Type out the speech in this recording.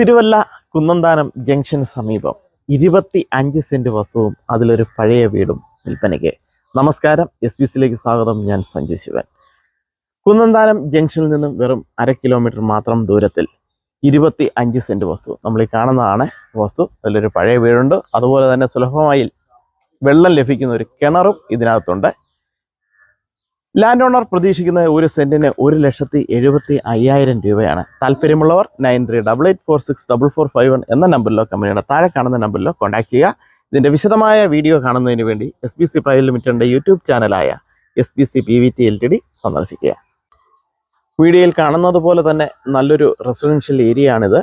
Thiruvalla Kunnanthanam junction സമീപം ഇരുപത്തി അഞ്ച് സെന്റ് വസ്തുവും അതിലൊരു പഴയ വീടും വിൽപ്പനയ്ക്ക്. നമസ്കാരം എസ് ബി സിയിലേക്ക് സ്വാഗതം. ഞാൻ സഞ്ജു ശിവൻ. കുന്നന്താനം ജംഗ്ഷനിൽ നിന്നും വെറും അര കിലോമീറ്റർ മാത്രം ദൂരത്തിൽ ഇരുപത്തി അഞ്ച് സെന്റ് വസ്തു. നമ്മൾ ഈ കാണുന്നതാണ് വസ്തു. അതിലൊരു പഴയ വീടുണ്ട്. അതുപോലെ തന്നെ സുലഭമായി വെള്ളം ലഭിക്കുന്ന ഒരു കിണറും ഇതിനകത്തുണ്ട്. ലാൻഡ് ഓണർ പ്രതീക്ഷിക്കുന്നത് ഒരു സെന്റിന് ഒരു ലക്ഷത്തി എഴുപത്തി അയ്യായിരം രൂപയാണ്. താല്പര്യമുള്ളവർ nine three double eight four six double four five one എന്ന നമ്പറിലോ കമ്പനിയുടെ താഴെ കാണുന്ന നമ്പറിലോ കോൺടാക്ട് ചെയ്യുക. ഇതിന്റെ വിശദമായ വീഡിയോ കാണുന്നതിന് വേണ്ടി എസ് ബി സി പ്രൈവറ്റ് ലിമിറ്റഡിന്റെ YouTube ചാനലായ S B C P V T L T D സന്ദർശിക്കുക. വീഡിയോയിൽ കാണുന്നത് പോലെ തന്നെ നല്ലൊരു റെസിഡൻഷ്യൽ ഏരിയ ആണിത്.